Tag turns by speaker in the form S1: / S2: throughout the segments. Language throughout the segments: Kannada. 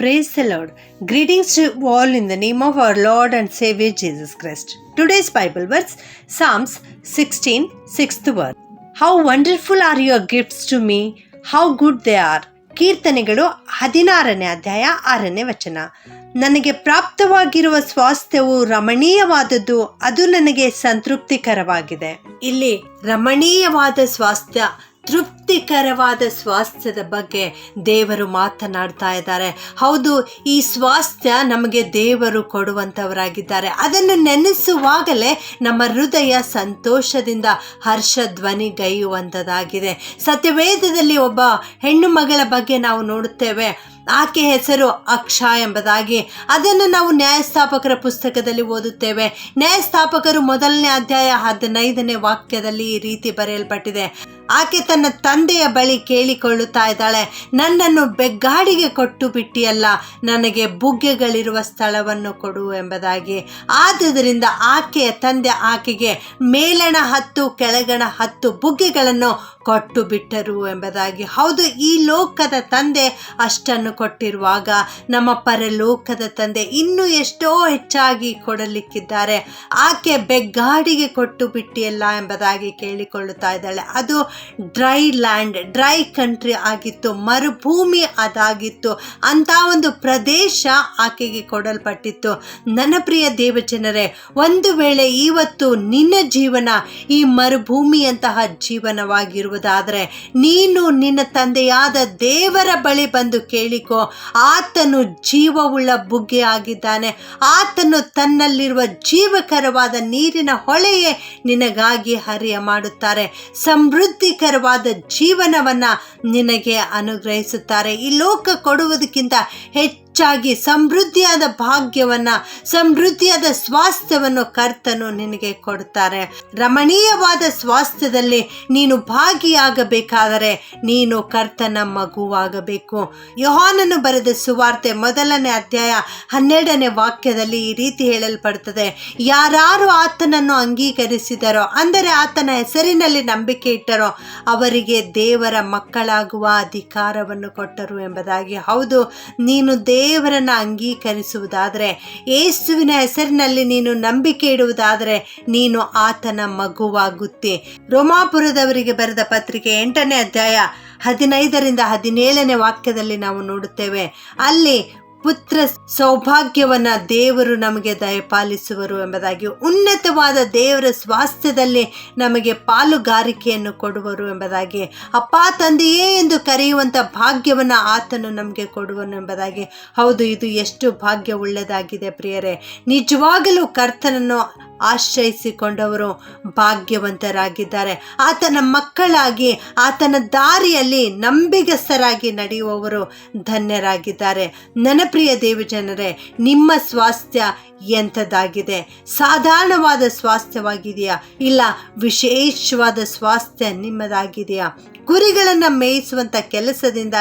S1: Praise the Lord. Greetings to all in the name of our Lord and Savior Jesus Christ. Today's Bible verse Psalms 16, 6th verse. How wonderful are your gifts to me, how good they are. ಕೀರ್ತನೆಗಳು ಹದಿನಾರನೇ ಅಧ್ಯಾಯ ಆರನೇ ವಚನ ನನಗೆ ಪ್ರಾಪ್ತವಾಗಿರುವ ಸ್ವಾಸ್ಥ್ಯವು ರಮಣೀಯವಾದದ್ದು ಅದು ನನಗೆ ಸಂತೃಪ್ತಿಕರವಾಗಿದೆ ಇಲ್ಲಿ ರಮಣೀಯವಾದ ಸ್ವಾಸ್ಥ್ಯ ತೃಪ್ತಿಕರವಾದ ಸ್ವಾಸ್ಥ್ಯದ ಬಗ್ಗೆ ದೇವರು ಮಾತನಾಡ್ತಾ ಇದ್ದಾರೆ. ಹೌದು, ಈ ಸ್ವಾಸ್ಥ್ಯ ನಮಗೆ ದೇವರು ಕೊಡುವಂಥವರಾಗಿದ್ದಾರೆ ಅದನ್ನು ನೆನೆಸುವಾಗಲೇ ನಮ್ಮ ಹೃದಯ ಸಂತೋಷದಿಂದ ಹರ್ಷ ಧ್ವನಿ ಗೈಯುವಂಥದ್ದಾಗಿದೆ ಸತ್ಯವೇದದಲ್ಲಿ ಒಬ್ಬ ಹೆಣ್ಣು ಮಗಳ ಬಗ್ಗೆ ನಾವು ನೋಡುತ್ತೇವೆ. ಆಕೆ ಹೆಸರು ಅಕ್ಷ ಎಂಬುದಾಗಿ. ಅದನ್ನು ನಾವು ನ್ಯಾಯಸ್ಥಾಪಕರ ಪುಸ್ತಕದಲ್ಲಿ ಓದುತ್ತೇವೆ. ನ್ಯಾಯಸ್ಥಾಪಕರು ಮೊದಲನೇ ಅಧ್ಯಾಯ ಹದಿನೈದನೇ ವಾಕ್ಯದಲ್ಲಿ ಈ ರೀತಿ ಬರೆಯಲ್ಪಟ್ಟಿದೆ. ಆಕೆ ತನ್ನ ತಂದೆಯ ಬಳಿ ಕೇಳಿಕೊಳ್ಳುತ್ತಾ ಇದ್ದಾಳೆ, ನನ್ನನ್ನು ಬೆಗ್ಗಾಡಿಗೆ ಕೊಟ್ಟು ಬಿಟ್ಟಿಯಲ್ಲ, ನನಗೆ ಬುಗ್ಗೆಗಳಿರುವ ಸ್ಥಳವನ್ನು ಕೊಡು ಎಂಬುದಾಗಿ. ಆದುದರಿಂದ ಆಕೆಯ ತಂದೆ ಆಕೆಗೆ, ಮೇಲಣ ಹತ್ತು, ಕೆಳಗಣ ಹತ್ತು ಬುಗ್ಗೆಗಳನ್ನು ಕೊಟ್ಟು ಬಿಟ್ಟರು ಎಂಬುದಾಗಿ. ಹೌದು, ಈ ಲೋಕದ ತಂದೆ ಅಷ್ಟನ್ನು ಕೊಟ್ಟಿರುವಾಗ ನಮ್ಮ ಪರಲೋಕದ ತಂದೆ ಇನ್ನೂ ಎಷ್ಟೋ ಹೆಚ್ಚಾಗಿ ಕೊಡಲಿಕ್ಕಿದ್ದಾರೆ. ಆಕೆ ಬೆಗ್ಗಾಡಿಗೆ ಕೊಟ್ಟು ಬಿಟ್ಟಿಯಲ್ಲ ಎಂಬುದಾಗಿ ಕೇಳಿಕೊಳ್ಳುತ್ತಾ ಇದ್ದಾಳೆ. ಅದು ಡ್ರೈ ಲ್ಯಾಂಡ್, ಡ್ರೈ ಕಂಟ್ರಿ ಆಗಿತ್ತು, ಮರುಭೂಮಿ ಅದಾಗಿತ್ತು. ಅಂತ ಒಂದು ಪ್ರದೇಶ ಆಕೆಗೆ ಕೊಡಲ್ಪಟ್ಟಿತ್ತು. ನನ್ನ ಪ್ರಿಯ ದೇವಜನರೇ, ಒಂದು ವೇಳೆ ಇವತ್ತು ನಿನ್ನ ಜೀವನ ಈ ಮರುಭೂಮಿಯಂತಹ ಜೀವನವಾಗಿರುವುದಾದರೆ ನೀನು ನಿನ್ನ ತಂದೆಯಾದ ದೇವರ ಬಳಿ ಬಂದು ಕೇಳಿಕೋ. ಆತನು ಜೀವವುಳ್ಳ ಬುಗ್ಗೆ ಆಗಿದ್ದಾನೆ. ಆತನು ತನ್ನಲ್ಲಿರುವ ಜೀವಕರವಾದ ನೀರಿನ ಹೊಳೆಯೇ ನಿನಗಾಗಿ ಹರಿಯ ಮಾಡುತ್ತಾರೆ. ಸಮೃದ್ಧಿಕರವಾದ ಜೀವನವನ್ನು ನಿನಗೆ ಅನುಗ್ರಹಿಸುತ್ತಾರೆ. ಈ ಲೋಕ ಕೊಡುವುದಕ್ಕಿಂತ ಹೆಚ್ಚಾಗಿ ಸಮೃದ್ಧಿಯಾದ ಭಾಗ್ಯವನ್ನ, ಸಮೃದ್ಧಿಯಾದ ಸ್ವಾಸ್ಥ್ಯವನ್ನು ಕರ್ತನು ನಿನಗೆ ಕೊಡ್ತಾರೆ. ರಮಣೀಯವಾದ ಸ್ವಾಸ್ಥ್ಯದಲ್ಲಿ ನೀನು ಭಾಗಿಯಾಗಬೇಕಾದರೆ ನೀನು ಕರ್ತನ ಮಗುವಾಗಬೇಕು. ಯೋಹಾನನು ಬರೆದ ಸುವಾರ್ತೆ ಮೊದಲನೇ ಅಧ್ಯಾಯ ಹನ್ನೆರಡನೇ ವಾಕ್ಯದಲ್ಲಿ ಈ ರೀತಿ ಹೇಳಲ್ಪಡುತ್ತದೆ ಯಾರು ಆತನನ್ನು ಅಂಗೀಕರಿಸಿದರೋ, ಅಂದರೆ ಆತನ ಹೆಸರಿನಲ್ಲಿ ನಂಬಿಕೆ ಇಟ್ಟರೋ, ಅವರಿಗೆ ದೇವರ ಮಕ್ಕಳಾಗುವ ಅಧಿಕಾರವನ್ನು ಕೊಟ್ಟರು ಎಂಬುದಾಗಿ. ಹೌದು, ನೀನು ದೇವರನ್ನು ಅಂಗೀಕರಿಸುವುದಾದರೆ, ಯೇಸುವಿನ ಹೆಸರಿನಲ್ಲಿ ನೀನು ನಂಬಿಕೆ ಇಡುವುದಾದರೆ ನೀನು ಆತನ ಮಗುವಾಗುತ್ತೆ. ರೋಮಾಪುರದವರಿಗೆ ಬರೆದ ಪತ್ರಿಕೆ ಎಂಟನೇ ಅಧ್ಯಾಯ ಹದಿನೈದರಿಂದ ಹದಿನೇಳನೇ ವಾಕ್ಯದಲ್ಲಿ ನಾವು ನೋಡುತ್ತೇವೆ, ಅಲ್ಲಿ ಪುತ್ರ ಸೌಭಾಗ್ಯವನ್ನ ದೇವರು ನಮಗೆ ದಯಪಾಲಿಸುವರು ಎಂಬುದಾಗಿ, ಉನ್ನತವಾದ ದೇವರ ಸ್ವಾಸ್ಥ್ಯದಲ್ಲಿ ನಮಗೆ ಪಾಲುಗಾರಿಕೆಯನ್ನು ಕೊಡುವರು ಎಂಬುದಾಗಿ, ಅಪ್ಪ ತಂದೆಯೇ ಎಂದು ಕರೆಯುವಂಥ ಭಾಗ್ಯವನ್ನು ಆತನು ನಮಗೆ ಕೊಡುವನು ಎಂಬುದಾಗಿ. ಹೌದು, ಇದು ಎಷ್ಟು ಭಾಗ್ಯ ಒಳ್ಳೆಯದಾಗಿದೆ ಪ್ರಿಯರೇ. ನಿಜವಾಗಲೂ ಕರ್ತನನ್ನು ಆಶ್ರಯಿಸಿಕೊಂಡವರು ಭಾಗ್ಯವಂತರಾಗಿದ್ದಾರೆ. ಆತನ ಮಕ್ಕಳಾಗಿ, ಆತನ ದಾರಿಯಲ್ಲಿ ನಂಬಿಗಸ್ತರಾಗಿ ನಡೆಯುವವರು ಧನ್ಯರಾಗಿದ್ದಾರೆ. ನನಪ್ರಿಯ ಪ್ರಿಯ ದೇವಜನರೇ, ನಿಮ್ಮ ಸ್ವಾಸ್ಥ್ಯ ಎಂಥದ್ದಾಗಿದೆ? ಸಾಧಾರಣವಾದ ಸ್ವಾಸ್ಥ್ಯವಾಗಿದೆಯಾ? ಇಲ್ಲ, ವಿಶೇಷವಾದ ಸ್ವಾಸ್ಥ್ಯ ನಿಮ್ಮದಾಗಿದೆಯಾ? ಕುರಿಗಳನ್ನು ಮೇಯಿಸುವಂಥ ಕೆಲಸದಿಂದ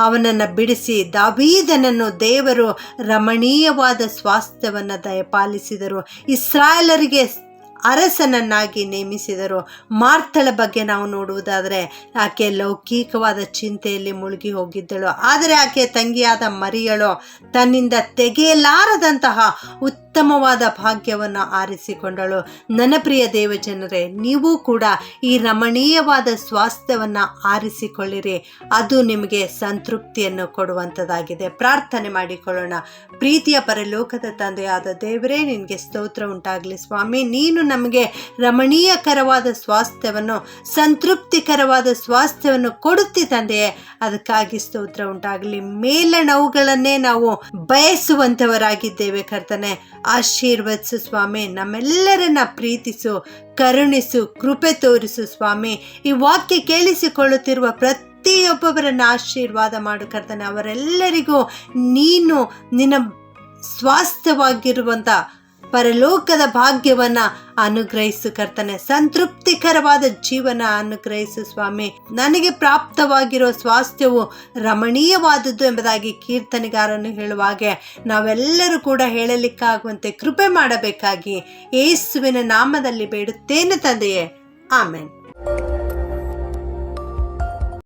S1: ಅವನನ್ನು ಬಿಡಿಸಿ ದಾವೀದನನ್ನು ದೇವರು ರಮಣೀಯವಾದ ಸ್ವಾಸ್ಥ್ಯವನ್ನು ದಯಪಾಲಿಸಿದರು. ಇಸ್ರಾಯೇಲರಿಗೆ ಅರಸನನ್ನಾಗಿ ನೇಮಿಸಿದರು. ಮಾರ್ತಳ ಬಗ್ಗೆ ನಾವು ನೋಡುವುದಾದರೆ ಆಕೆ ಲೌಕಿಕವಾದ ಚಿಂತೆಯಲ್ಲಿ ಮುಳುಗಿ ಹೋಗಿದ್ದಳು. ಆದರೆ ಆಕೆ ತಂಗಿಯಾದ ಮರಿಯಳು ತನ್ನಿಂದ ತೆಗೆಯಲಾರದಂತಹ ಉತ್ತಮವಾದ ಭಾಗ್ಯವನ್ನು ಆರಿಸಿಕೊಂಡಳು. ನನ್ನ ಪ್ರಿಯ ದೇವಜನರೇ, ನೀವು ಕೂಡ ಈ ರಮಣೀಯವಾದ ಸ್ವಾಸ್ಥ್ಯವನ್ನು ಆರಿಸಿಕೊಳ್ಳಿರಿ. ಅದು ನಿಮಗೆ ಸಂತೃಪ್ತಿಯನ್ನು ಕೊಡುವಂಥದ್ದಾಗಿದೆ ಪ್ರಾರ್ಥನೆ ಮಾಡಿಕೊಳ್ಳೋಣ. ಪ್ರೀತಿಯ ಪರಲೋಕದ ತಂದೆಯಾದ ದೇವರೇ, ನಿನಗೆ ಸ್ತೋತ್ರ ಉಂಟಾಗಲಿ ಸ್ವಾಮಿ. ನೀನು ನಮಗೆ ರಮಣೀಯಕರವಾದ ಸ್ವಾಸ್ಥ್ಯವನ್ನು, ಸಂತೃಪ್ತಿಕರವಾದ ಸ್ವಾಸ್ಥ್ಯವನ್ನು ಕೊಡುತ್ತಿ ತಂದೆಯೇ. ಅದಕ್ಕಾಗಿ ಸ್ತೋತ್ರ ಉಂಟಾಗಲಿ. ಮೇಲಣವುಗಳನ್ನೇ ನಾವು ಬಯಸುವಂಥವರಾಗಿದ್ದೇವೆ ಕರ್ತನೆ. ಆಶೀರ್ವದಿಸು ಸ್ವಾಮಿ. ನಮ್ಮೆಲ್ಲರನ್ನ ಪ್ರೀತಿಸು, ಕರುಣಿಸು, ಕೃಪೆ ತೋರಿಸು ಸ್ವಾಮಿ. ಈ ವಾಕ್ಯ ಕೇಳಿಸಿಕೊಳ್ಳುತ್ತಿರುವ ಪ್ರತಿ ಪ್ರತಿಯೊಬ್ಬೊಬ್ಬರನ್ನು ಆಶೀರ್ವಾದ ಮಾಡು ಕರ್ತನೆ. ಅವರೆಲ್ಲರಿಗೂ ನೀನು ನಿನ್ನ ಸ್ವಾಸ್ಥ್ಯವಾಗಿರುವಂಥ ಪರಲೋಕದ ಭಾಗ್ಯವನ್ನ ಅನುಗ್ರಹಿಸು ಕರ್ತನೆ. ಸಂತೃಪ್ತಿಕರವಾದ ಜೀವನ ಅನುಗ್ರಹಿಸು ಸ್ವಾಮಿ. ನನಗೆ ಪ್ರಾಪ್ತವಾಗಿರೋ ಸ್ವಾಸ್ಥ್ಯವು ರಮಣೀಯವಾದದ್ದು ಎಂಬುದಾಗಿ ಕೀರ್ತನೆಗಾರನು ಹೇಳುವಾಗೆ ನಾವೆಲ್ಲರೂ ಕೂಡ ಹೇಳಲಿಕ್ಕಾಗುವಂತೆ ಕೃಪೆ ಮಾಡಬೇಕಾಗಿ ಯೇಸುವಿನ ನಾಮದಲ್ಲಿ ಬೇಡುತ್ತೇನೆ ತಂದೆಯೇ. ಆಮೇನ್.